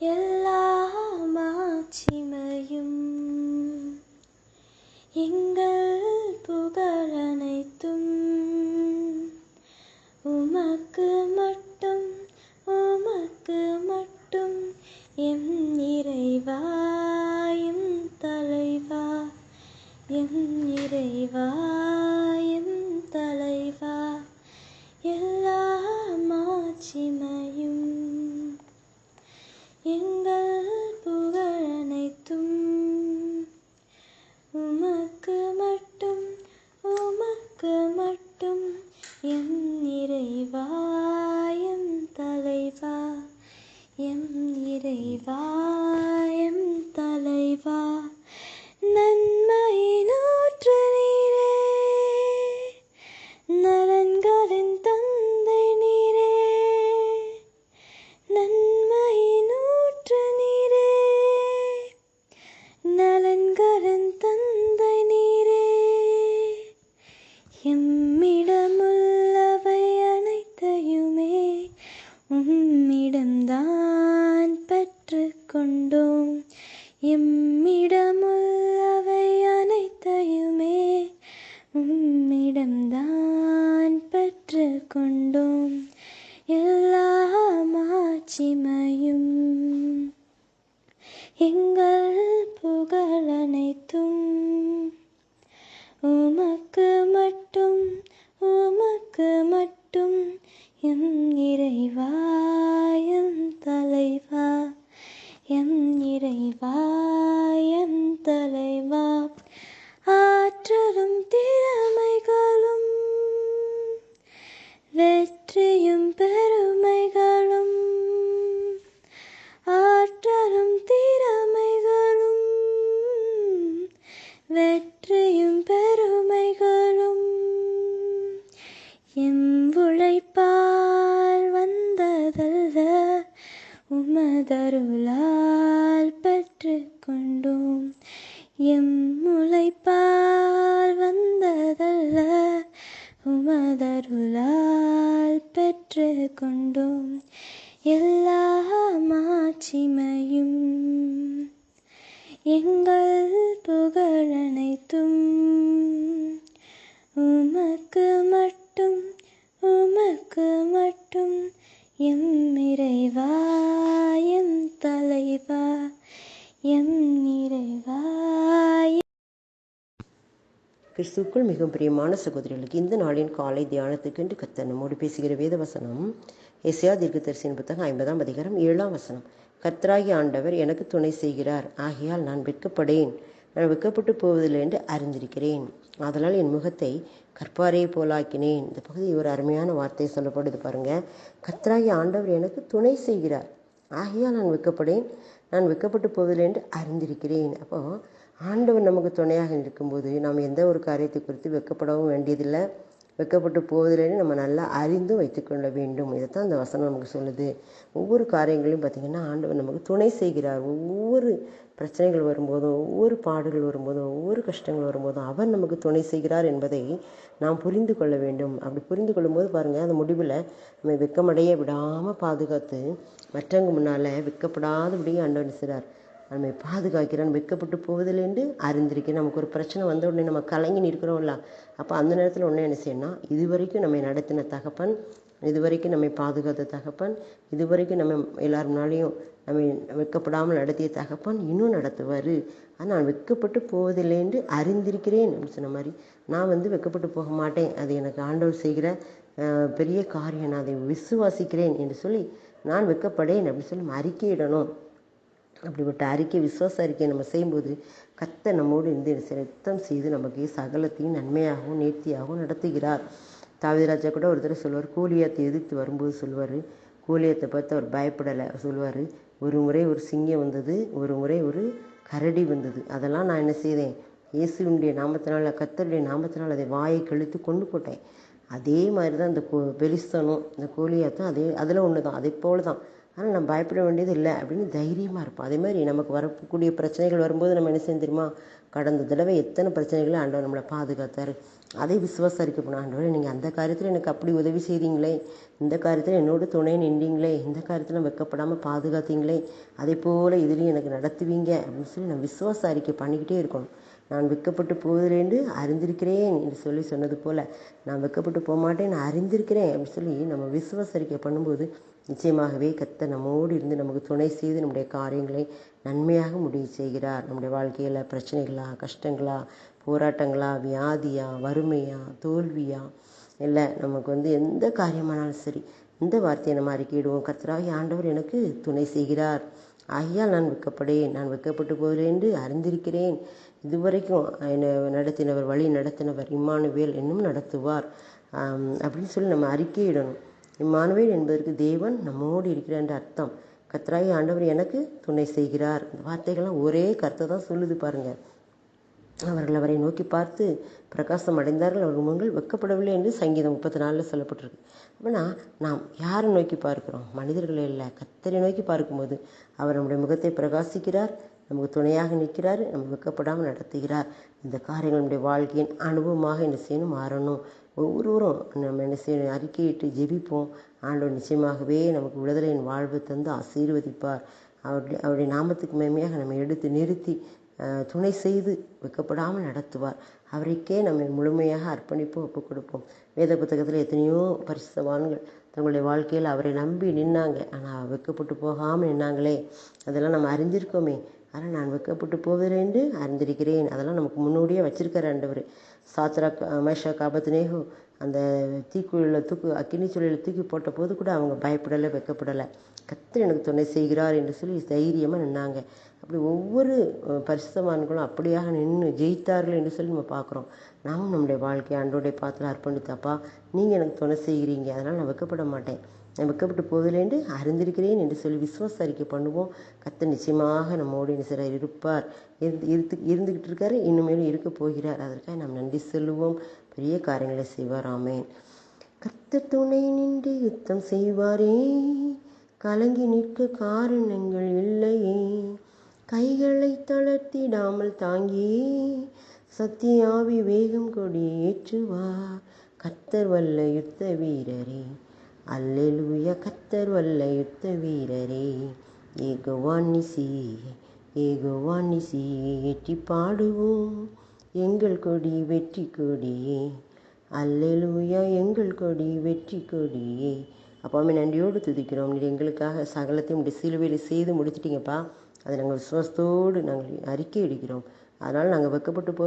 எல்லா மாட்சிமையும் எங்கள் புகழ் அனைத்தும் உமக்கு மட்டும் உமக்கு மட்டும் எம் இறைவா எம் தலைவா எம் இறைவா எம் தலைவா எல்லா மாட்சிமையும் எங்கள் புகழனைத்தும் உமக்கு மட்டும் உமக்கு மட்டும் எம் இறைவா எம் தலைவா எம் இறைவா எம் தலைவா. உம்மிடம்தான் பெற்று பெற்றுக்கொண்டோம் எம்மிடமுள்ளவை அனைத்தையுமே உம்மிடம்தான் பெற்று கொண்டோம் எல்லா மாட்சிமையும் எங்கள் புகழ் அனைத்தும் உமக்கு மட்டும் உமக்கு மட்டும் எம் இறை உமதருளால் பெற்றுக்கொண்டோம். எம் முளைப்பால் வந்ததல்ல உமதருளால் பெற்று கொண்டோம் எல்லா மாட்சிமையும் எங்கள் புகழனைத்தும் உமக்கு மட்டும் உமக்கு மட்டும் எம் இறைவா தலைவா எம் நிறைவா கிறிஸ்துக்குள் மிகவும் பிரியமான சகோதரிகளுக்கு இந்த நாளின் காலை தியானத்துக்கென்று கத்த நம்மோடு பேசுகிற வேத வசனம் எஸ்யா தீர்க்கதரிசியின் புத்தகம் ஐம்பதாம் அதிகாரம் ஏழாம் வசனம். கர்த்தராகி ஆண்டவர் எனக்கு துணை செய்கிறார். ஆகையால் நான் வெட்கப்படேன். நான் வெட்கப்பட்டு போவதில்லை என்று அறிந்திருக்கிறேன். ஆதலால் என் முகத்தை கற்பாரையை போலாக்கினேன். இந்த பகுதி ஒரு அருமையான வார்த்தை சொல்லப்படுது பாருங்க. கர்த்தராகி ஆண்டவர் எனக்கு துணை செய்கிறார். ஆகையால் நான் வெட்கப்படேன். நான் வெட்கப்பட்டு போவதில்லை என்று அறிந்திருக்கிறேன். அப்போது ஆண்டவர் நமக்கு துணையாக இருக்கும்போது நாம் எந்த ஒரு காரியத்தை குறித்து வெட்கப்படவும் வேண்டியதில்லை. வெட்கப்பட்டு போவதில்லைன்னு நம்ம நல்லா அறிந்து வைத்துக்கொள்ள வேண்டும். இதைத்தான் இந்த வசனம் நமக்கு சொல்லுது. ஒவ்வொரு காரியங்களையும் பார்த்திங்கன்னா ஆண்டவர் நமக்கு துணை செய்கிறார். ஒவ்வொரு பிரச்சனைகள் வரும்போதும் ஒவ்வொரு பாடுகள் வரும்போதும் ஒவ்வொரு கஷ்டங்கள் வரும்போதும் அவர் நமக்கு துணை செய்கிறார் என்பதை நாம் புரிந்து கொள்ள வேண்டும். அப்படி புரிந்து கொள்ளும்போது பாருங்கள் அந்த முடிவில் நம்ம வெட்கமடைய விடாமல் பாதுகாத்து மற்றவங்க முன்னால் வெக்கப்படாதபடியும் ஆண்டவர் செய்கிறார் நம்மை பாதுகாக்கிறான் வெட்கப்பட்டு போவதில்லை என்று அறிந்திருக்கேன் நமக்கு ஒரு பிரச்சனை வந்த உடனே நம்ம கலங்கி நிற்கிறோம்ல. அப்போ அந்த நேரத்தில் ஒன்று என்ன செய்யணும் இதுவரைக்கும் நம்மை நடத்தின தகப்பன் இதுவரைக்கும் நம்மை பாதுகாத்த தகப்பன் இதுவரைக்கும் நம்ம எல்லார் முன்னாலேயும் நம்மை வெட்கப்படாமல் நடத்திய தகப்பன் இன்னும் நடத்துவார். ஆனால் நான் வெட்கப்பட்டு போவதில்லை என்று அறிந்திருக்கிறேன் அப்படின்னு சொன்ன மாதிரி நான் வந்து வெட்கப்பட்டு போக மாட்டேன். அது எனக்கு ஆண்டவர் செய்கிற பெரிய காரியம். நான் அதை விசுவாசிக்கிறேன் என்று சொல்லி நான் வெட்கப்படேன் அப்படின்னு சொல்லி அறிக்கையிடணும். அப்படிப்பட்ட அறிக்கை விசுவாச அறிக்கையை நம்ம செய்யும்போது கத்த நம்மோடு இருந்து சிரத்தம் செய்து நமக்கு சகலத்தையும் நன்மையாகவும் நேர்த்தியாகவும் நடத்துகிறார். தாவிதராஜா கூட ஒரு தடவை சொல்லுவார் கூலியத்தை எதிர்த்து வரும்போது சொல்லுவார். கூலியத்தை பார்த்து அவர் பயப்படலை. சொல்லுவார் ஒரு முறை ஒரு சிங்கம் வந்தது ஒரு முறை ஒரு கரடி வந்தது. அதெல்லாம் நான் என்ன செய்தேன்? இயேசுவினுடைய நாமத்தினால் கத்தருடைய நாமத்தினால் அதை வாயை கழித்து கொண்டு போட்டேன். அதே மாதிரி தான் இந்த கோ பெலிஸ்தனும் இந்த கோலியாத்தும் அதே அதில் ஒன்று தான் அதே போல் தான் ஆனால் நம்ம பயப்பட வேண்டியது இல்லை அப்படின்னு தைரியமாக இருப்போம் அதே மாதிரி நமக்கு வரக்கூடிய பிரச்சனைகள் வரும்போது நம்ம என்ன செய்ய தெரியுமா? கடந்த தடவை எத்தனை பிரச்சனைகளை ஆண்டவர் நம்மளை பாதுகாத்தார். அதை போனால் ஆண்டவர் நீங்கள் அந்த காரியத்தில் எனக்கு அப்படி உதவி செய்தீங்களே இந்த காரியத்தில் என்னோட துணை நின்றீங்களே இந்த காரியத்தில் வெக்கப்படாமல் பாதுகாத்தீங்களே அதே போல் இதுலேயும் எனக்கு நடத்துவீங்க அப்படின்னு சொல்லி நான் விசுவாச அறிக்கை பண்ணிக்கிட்டே இருக்கணும். நான் வெக்கப்பட்டு போவதிலேருந்து என்று அறிந்திருக்கிறேன் என்று சொல்லி சொன்னது போல் நான் வெக்கப்பட்டு போக மாட்டேன் நான் அறிந்திருக்கிறேன் அப்படின்னு சொல்லி நம்ம விசுவாச பண்ணும்போது நிச்சயமாகவே கத்த நம்மோடு இருந்து நமக்கு துணை செய்து நம்முடைய காரியங்களை நன்மையாக முடிவு செய்கிறார். நம்முடைய வாழ்க்கையில் பிரச்சனைகளா கஷ்டங்களா போராட்டங்களா வியாதியா வறுமையா தோல்வியா இல்லை நமக்கு வந்து எந்த காரியமானாலும் சரி இந்த வார்த்தையை நம்ம அறிக்கையிடுவோம். கத்தராகி ஆண்டவர் எனக்கு துணை செய்கிறார். ஆகையால் நான் வெக்கப்படேன் நான் வெக்கப்பட்டு போகிறேன் என்று அறிந்திருக்கிறேன். இதுவரைக்கும் என்னை நடத்தினவர் வழி நடத்தினவர் இம்மானுவேல் இன்னும் நடத்துவார். அப்படின்னு சொல்லி நம்ம அறிக்கையிடணும் இம்மானுவேல் என்பதற்கு தேவன் நம்மோடு இருக்கிறார் என்ற அர்த்தம். கத்ராயி ஆண்டவர் எனக்கு துணை செய்கிறார். இந்த வார்த்தைகள்லாம் ஒரே கருத்தை தான் சொல்லுது பாருங்கள் அவர்கள் அவரை நோக்கி பார்த்து பிரகாசம் அடைந்தார்கள் அவர்கள் முன்கள் வெக்கப்படவில்லை என்று சங்கீதம் முப்பத்தி நாலில் சொல்லப்பட்டிருக்கு. அப்படின்னா நாம் யாரை நோக்கி பார்க்கிறோம்? மனிதர்களை இல்லை கத்தரை நோக்கி பார்க்கும்போது அவர் நம்முடைய முகத்தை பிரகாசிக்கிறார் நமக்கு துணையாக நிற்கிறார் நம்ம வெக்கப்படாமல் நடத்துகிறார். இந்த காரியங்கள் நம்முடைய வாழ்க்கையின் அனுபவமாக என்ன செய்யணும் மாறணும். ஒவ்வொருவரும் நம்ம என்ன செய்யணும் அறிக்கையிட்டு ஜெபிப்போம். ஆண்டவர் நிச்சயமாகவே நமக்கு விடுதலையின் வாழ்வு தந்து ஆசீர்வதிப்பார். அவருடைய அவருடைய நாமத்துக்கு மேமையாக நம்ம எடுத்து நிறுத்தி துணை செய்து வெக்கப்படாமல் நடத்துவார். அவருக்கே நம்மை முழுமையாக அர்ப்பணிப்பு ஒப்புக் கொடுப்போம். வேத புத்தகத்தில் எத்தனையோ பரிசுத்தவான்கள் தங்களுடைய வாழ்க்கையில் அவரை நம்பி நின்னாங்க. ஆனால் வெக்கப்பட்டு போகாமல் நின்னாங்களே. அதெல்லாம் நம்ம அறிஞ்சிருக்கோமே ஆனால் நான் வெக்கப்பட்டு போவதில்லை என்று அறிந்திருக்கிறேன். அதெல்லாம் நமக்கு முன்னோடியே வச்சிருக்கார் ஆண்டவர். சாத்ரா மேஷா காபத்னேகு அந்த தீக்குழியில் தூக்கு அக்கினி சூழலில் தூக்கி போட்ட போது கூட அவங்க பயப்படலை வெக்கப்படலை கத்தர் எனக்கு துணை செய்கிறார் என்று சொல்லி தைரியமாக நின்னாங்க. அப்படி ஒவ்வொரு அஹ், பரிசுத்தவான்களும் அப்படியாக நின்று ஜெயித்தார்கள் என்று சொல்லி நம்ம பார்க்குறோம். நாமும் நம்முடைய வாழ்க்கையை அன்றோடைய பாத்திரம் அர்ப்பணித்தாப்பா நீங்கள் எனக்கு துணை செய்கிறீங்க. அதனால் நான் வெக்கப்பட மாட்டேன். நான் வெக்கப்பட்டு போதிலேண்டு அறிந்திருக்கிறேன் என்று சொல்லி விசுவாச அறிக்கை பண்ணுவோம். கத்த நிச்சயமாக நம்மோடு என்ன இருப்பார். இருந்து இருந்து இருந்துக்கிட்டு இருக்காரு. இனிமேலும் இருக்க போகிறார். அதற்காக நாம் நன்றி சொல்லுவோம். பெரிய காரியங்களை செய்வார். ஆமென். துணை நின்று யுத்தம் செய்வாரே. கலங்கி நிற்க காரணங்கள் இல்லையே. கைகளை தளர்த்திடாமல் தாங்கி சத்தியாவி வேகம் கொடி ஏற்றுவார். கத்தர் வல்ல யுத்த வீரரே. அல்லேலூயா கத்தர் வல்ல யுத்த வீரரே. ஏகோவான் நிசி ஏகோவான் நிசி எட்டி பாடுவோம். எங்கள் கொடி வெற்றி கொடியே. அல்லேலூயா எங்கள் கொடி வெற்றி கொடியே. அப்பாமே நன்றியோடு துதிக்கிறோம். நீர் எங்களுக்காக சகலத்தையும் சிலுவையில் செய்து முடிச்சிட்டிங்கப்பா. அதை நாங்கள் விசுவாசத்தோடு நாங்கள் அறிக்கை இடுகிறோம் அதனால் நாங்கள் வைக்கப்பட்டு போ